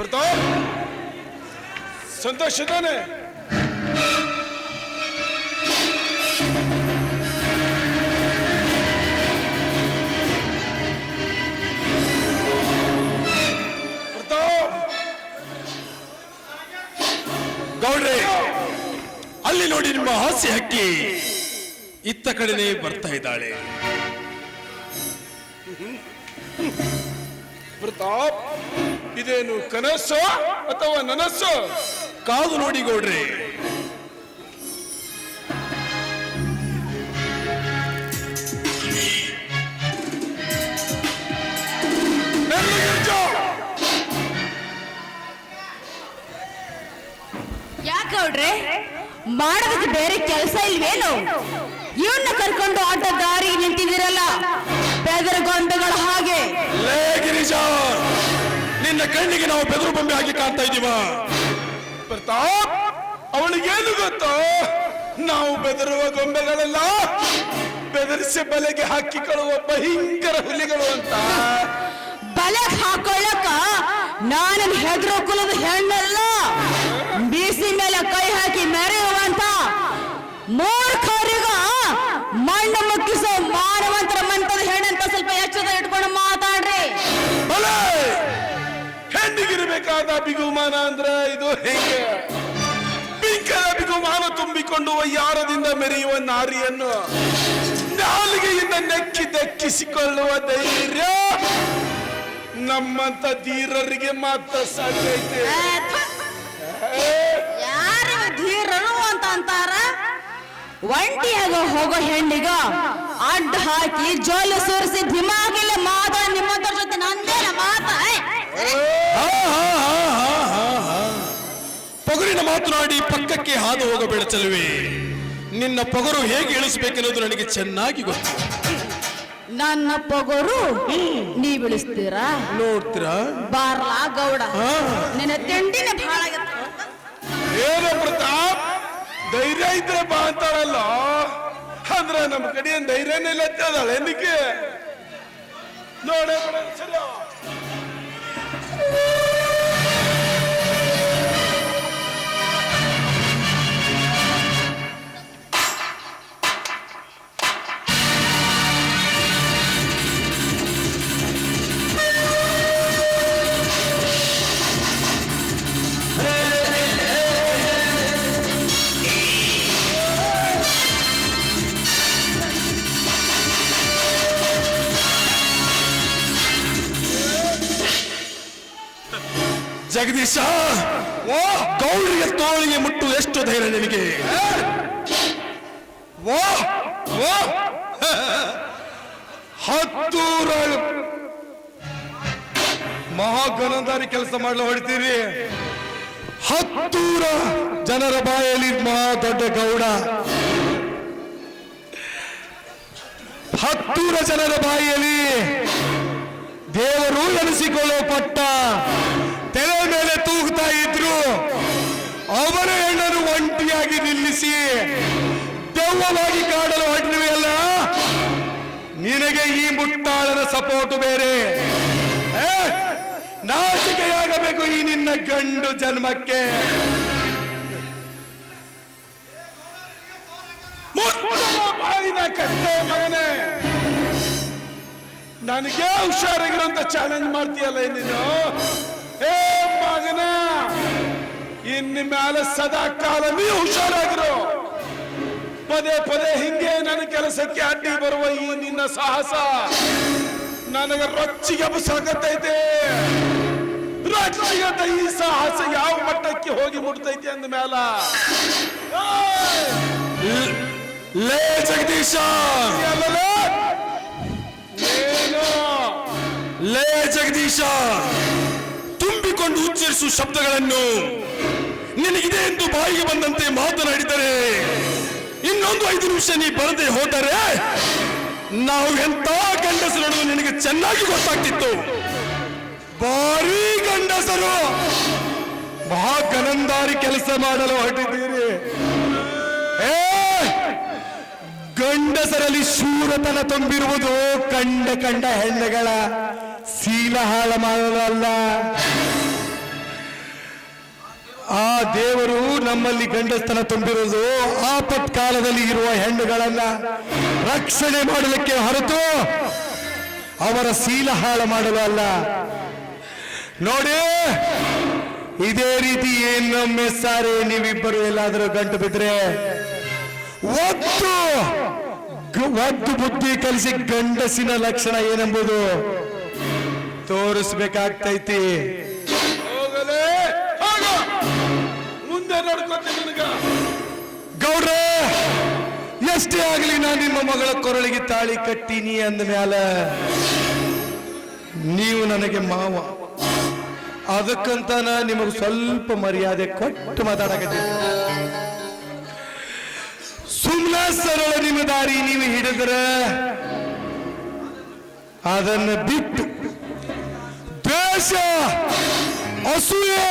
ಪ್ರತಾಪ್, ಸಂತೋಷ ತಾನೆ ಪ್ರತಾಪ್, ಗೌಡ್ರೆ, ಅಲ್ಲಿ ನೋಡಿ ನಿಮ್ಮ ಹಾಸ್ಯ ಹಕ್ಕಿ. ಇತ್ತ ಕಡೆನೆ ಬರ್ತಾ ಇದ್ದಾಳೆ. ಪ್ರತಾಪ್ ಇದೇನು ಕನಸೋ ಅಥವಾ ನನಸೋ? ಕಾದು ನೋಡಿ ಗೌಡ್ರೆ? ಯಾಕೌಡ್ರೆ ಮಾಡೋದಕ್ಕೆ ಬೇರೆ ಕೆಲಸ ಇಲ್ವೇನು? ಇವನ್ನ ಕರ್ಕೊಂಡು ಆಟ ದಾರಿ ನಿಂತಿದ್ದೀರಲ್ಲ? ಬೆದರಗೊಂಡಗಳ ಹಾಗೆ. ಲೇ ಗಿರಿಜ! ನಿನ್ನ ಕಣ್ಣಿಗೆ ನಾವು ಬೆದರು ಬೊಂಬೆ ಆಗಿ ಕಾಣ್ತಾ ಇದೀವ ಪ್ರತಾಪ್, ಅವಳಿಗೇನು ಗೊತ್ತು? ನಾವು ಬೆದರುವ ಗೊಂಬೆಗಳೆಲ್ಲ ಬೆದರಿಸಿ ಬಲೆಗೆ ಹಾಕಿಕೊಳ್ಳುವ ಭಯಂಕರ ಹುಲಿಗಳು ಅಂತ. ಬಲೆ ಹಾಕೊಳ್ಳಕ ನಾನು ಹೆದರು ಕುಲದ ಹೆಣ್ಣಲ್ಲ, ಬೀಸಿ ಮೇಲೆ ಕೈ ಹಾಕಿ ಮೆರೆಯುವಂತ ಮೂರ್ಖರಿಗ ಹೆಣ್ಣಿಗಿರಬೇಕಾದ ಬಿಗುಮಾನ ಅಂದ್ರ ಇದು ಹೇಗೆ? ಬಿಂಕದ ಬಿಗುಮಾನ ತುಂಬಿಕೊಂಡು ಯಾರದಿಂದ ಮೆರೆಯುವ ನಾರಿಯನ್ನು ನಾಲಿಗೆಯಿಂದ ನೆಕ್ಕಿ ದಕ್ಕಿಸಿಕೊಳ್ಳುವ ಧೈರ್ಯ. ನಮ್ಮಂತ ಧೀರರಿಗೆ ಮಾತ್ರ ಸಾಧ್ಯತೆ ಯಾರು ಧೀರರು ಅಂತ ಅಂತಾರ? ಒಂಟಿಯಾಗ ಹೋಗೋ ಹೆಣ್ಣಿಗ ಅಡ್ಡ ಹಾಕಿ ಜೋಲು ಸುರಿಸಿ ದಿಮಾಗಿಲ್ಲ ಮಾತ ನಿಮ್ಮಂತರ ಜೊತೆ ನಂದೇನ ಮಾತ. ಪೊಗರಿನ ಮಾತನಾಡಿ ಪಕ್ಕಕ್ಕೆ ಹಾದು ಹೋಗಬೇಡ ಚೆಲುವೆ ನಿನ್ನ ಪೊಗರು ಹೇಗೆ ಇಳಿಸಬೇಕೆನ್ನೋದು ನನಗೆ ಚೆನ್ನಾಗಿ ಗೊತ್ತು. ನನ್ನ ಪೊಗರು ನೀ ಇಳಿಸ್ತೀರಾ? ನೋಡ್ತೀರಾ? ಬಾರ್ಲಾ ಗೌಡ. ನಿನ್ನ ತಿಂಡಿನ ಬಹಳ ಏನೋ ಪ್ರತಾಪ್? ಧೈರ್ಯ ಇದ್ರೆ ಬಾ ಅಂತಾರಲ್ಲ. ಅಂದ್ರೆ ನಮ್ಮ ಕಡೆ ಏನ್ ಧೈರ್ಯನೇ ಇಲ್ಲ ಎಂದಕ್ಕೆ ನೋಡ ಸರಿ ಜಗದೀಶ ಓ, ಗೌರಿಯ ತೋಳಿಗೆ ಮುಟ್ಟು ಎಷ್ಟು ಧೈರ್ಯ ನಿನಗೆ? ಓ ಓ ಹತ್ತೂರ ಮಹಾಗಣದಾರಿ ಕೆಲಸ ಮಾಡಲು ಹೊಡಿತೀರಿ. ಹತ್ತೂರ ಜನರ ಬಾಯಲ್ಲಿ ಮಹಾ ದೊಡ್ಡ ಗೌಡ. ಹತ್ತೂರ ಜನರ ಬಾಯಲ್ಲಿ ದೇವರು ಎನಿಸಿಕೊಳ್ಳೋ ಪಟ್ಟ. ತಲೆ ಮೇಲೆ ತೂಗ್ತಾ ಇದ್ರು. ಅವರ ಹೆಣ್ಣನ್ನು ಒಂಟಿಯಾಗಿ ನಿಲ್ಲಿಸಿ, ದೆವ್ವವಾಗಿ ಕಾಡಲು ಹೊರಟಿರುವೆಯಲ್ಲ ನಿನಗೆ ಈ ಮುಟ್ಟಾಳನ ಸಪೋರ್ಟ್ ಬೇರೆ. ನಾಶಿಕೆಯಾಗಬೇಕು ನಾಚಿಕೆಯಾಗಬೇಕು ಈ ನಿನ್ನ ಗಂಡು ಜನ್ಮಕ್ಕೆ. ನನಗೆ ಹುಷಾರಾಗಿರೋಂತ ಚಾಲೆಂಜ್ ಮಾಡ್ತೀಯಲ್ಲ ನೀನು? ಏ ಮಗನ, ಇನ್ನು ಮೇಲೆ ಸದಾ ಕಾಲ ನೀ ಹುಷಾರಾಗಿರು ಪದೇ ಪದೇ ಹಿಂಗೆ ನನ್ನ ಕೆಲಸಕ್ಕೆ ಅಡ್ಡಿ ಬರುವ ಈ ನಿನ್ನ ಸಾಹಸ ನನಗೆ ರೊಚ್ಚಿಗೆ ಬಸಾಕತ್ತೈತೆ ರೊಚ್ಚಿಗಂತ ಈ ಸಾಹಸ ಯಾವ ಮಟ್ಟಕ್ಕೆ ಹೋಗಿ ಮುಟ್ತೈತಿ ಅಂದ ಮೇಲ ಏಯ್! ಲೇ ಜಗದೀಶ? ಲೇ ಜಗದೀಶ ತುಂಬಿಕೊಂಡು ಉಚ್ಚರಿಸುವ ಶಬ್ದಗಳನ್ನು. ನಿನಗಿದೆ ಎಂದು ಬಾಯಿಗೆ ಬಂದಂತೆ ಮಾತನಾಡಿದರೆ, ಇನ್ನೊಂದು ಐದು ನಿಮಿಷ ನೀ ಬರದೆ ಹೋದರೆ, ನಾವು ಎಂತ ಗಂಡಸರು ನಿನಗೆ ಚೆನ್ನಾಗಿ ಗೊತ್ತಾಗ್ತಿತ್ತು. ಬಾರಿ ಗಂಡಸರು. ಮಹಾ ಗನಂದಾರಿ ಕೆಲಸ ಮಾಡಲು ಹೊರಟಿದ್ದೀರಿ. ಗಂಡಸರಲ್ಲಿ ಶೂರತನ ತುಂಬಿರುವುದು ಕಂಡ ಕಂಡ ಹೆಣ್ಣುಗಳ ಶೀಲ ಹಾಳ ಮಾಡಲು ಅಲ್ಲ. ಆ ದೇವರು ನಮ್ಮಲ್ಲಿ ಗಂಡಸ್ತನ ತುಂಬಿರೋದು ಆಪತ್ ಕಾಲದಲ್ಲಿ ಇರುವ ಹೆಣ್ಣುಗಳನ್ನ ರಕ್ಷಣೆ ಮಾಡಲಿಕ್ಕೆ ಹೊರತು ಅವರ ಶೀಲ ಹಾಳು ಮಾಡಲು ಅಲ್ಲ. ನೋಡಿ, ಇದೇ ರೀತಿ ಏನೊಮ್ಮೆ ಸಾರಿ ನೀವಿಬ್ಬರು ಎಲ್ಲಾದರೂ ಗಂಟು ಬಿದ್ರೆ ಗ- ಒದ್ದು ಬುದ್ಧಿ ಕಲಿಸಿ ಗಂಡಸಿನ ಲಕ್ಷಣ ಏನೆಂಬುದು ತೋರಿಸ್ಬೇಕಾಗ್ತೈತಿ. ಗೌಡ್ರೆ, ಎಷ್ಟೇ ಆಗಲಿ ನಾ ನಿಮ್ಮ ಮಗಳ ಕೊರಳಿಗೆ ತಾಳಿ ಕಟ್ಟೀನಿ ಅಂದ ಮ್ಯಾಲ ನೀವು ನನಗೆ ಮಾವ. ಅದಕ್ಕಂತ ನಿಮಗೆ ಸ್ವಲ್ಪ ಮರ್ಯಾದೆ ಕೊಟ್ಟು ಮಾತಾಡಕತ್ತೀನಿ. ಸುಮ್ಮನ ಸರಳ ನಿಮ್ಮ ದಾರಿ ನೀವು ಹಿಡಿದ್ರ ಅದನ್ನು ಬಿಟ್ಟು ದ್ವೇಷ, ಅಸೂಯೆ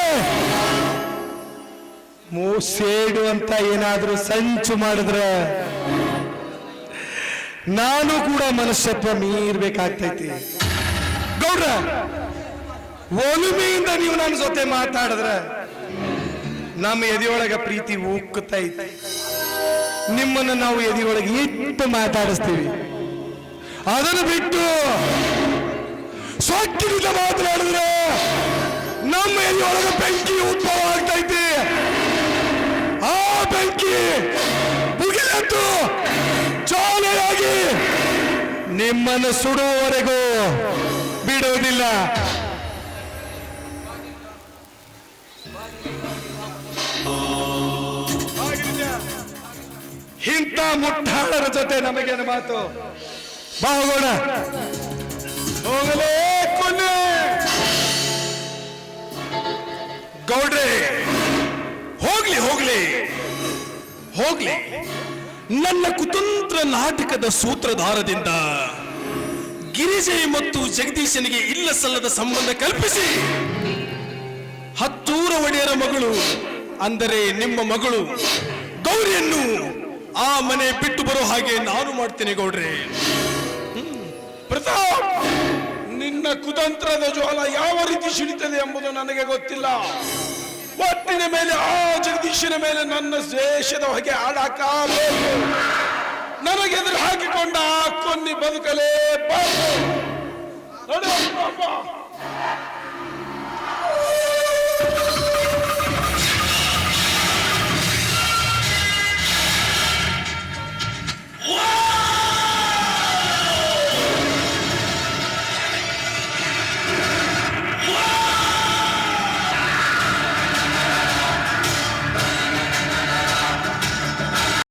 ಮೂಸೇಡು ಅಂತ ಏನಾದ್ರೂ ಸಂಚು ಮಾಡಿದ್ರೆ ನಾನು ಕೂಡ ಮನುಷ್ಯತ್ವ ಮೀರ್ಬೇಕಾಗ್ತೈತಿ. ಗೌಡ್ರ, ಒಲುಮೆಯಿಂದ ನೀವು ನನ್ನ ಜೊತೆ ಮಾತಾಡಿದ್ರೆ ನಮ್ಮ ಎದೆಯೊಳಗ ಪ್ರೀತಿ ಉಕ್ಕತೈತಿ. ನಿಮ್ಮನ್ನು ನಾವು ಎದೆಯೊಳಗೆ ಇಟ್ಟು ಮಾತಾಡಿಸ್ತೀವಿ. ಅದನ್ನು ಬಿಟ್ಟು ಸೊಕ್ಕಿನಿಂದ ಮಾತನಾಡಿದ್ರೆ ನಮ್ಮ ಎದೆಯೊಳಗೆ ಬೆಂಕಿ ಉದ್ಭವ ಆಗ್ತೈತಿ. ಬೆಂಕಿ. ಮುಗಿಲೆದ್ದು ಚಾಲೆಯಾಗಿ ನಿಮ್ಮನ್ನು ಸುಡುವವರೆಗೂ ಬಿಡುವುದಿಲ್ಲ. ಇಂಥ ಮುಟ್ಟಾಳರ ಜೊತೆ ನಮಗೇನು ಮಾತು. ಬಾ ಹೋಗೋಣ ಹೋಗಲೇ ಕೊನೆ ಗೌಡ್ರೆ. ಹೋಗ್ಲಿ ಹೋಗ್ಲಿ. ಹೋಗ್ಲಿ. ನನ್ನ ಕುತಂತ್ರ ನಾಟಕದ ಸೂತ್ರಧಾರದಿಂದ ಗಿರಿಜೆ ಮತ್ತು ಜಗದೀಶನಿಗೆ ಇಲ್ಲ ಸಲ್ಲದ ಸಂಬಂಧ ಕಲ್ಪಿಸಿ. ಹತ್ತೂರ ಒಡೆಯರ ಮಗಳು, ಅಂದರೆ ನಿಮ್ಮ ಮಗಳು ಗೌರಿಯನ್ನು ಆ ಮನೆ ಬಿಟ್ಟು ಬರೋ ಹಾಗೆ ನಾನು ಮಾಡ್ತೇನೆ ಗೌಡ್ರೆ. ಪ್ರತಾಪ್, ನಿನ್ನ ಕುತಂತ್ರದ ಜ್ವಾಲ ಯಾವ ರೀತಿ ಸಿಡಿತದೆ ಎಂಬುದು ನನಗೆ ಗೊತ್ತಿಲ್ಲ. ಒಟ್ಟಿನ ಮೇಲೆ ಆ ಜಗದೀಶನ ಮೇಲೆ ನನ್ನ ದ್ವೇಷದ ಹೊಗೆ ಆಡಾಕಬೇಕು ನನಗೆದುರು ಹಾಕಿಕೊಂಡ ಆ ಕೊನ್ನಿ ನಡೆ ಪಾಪ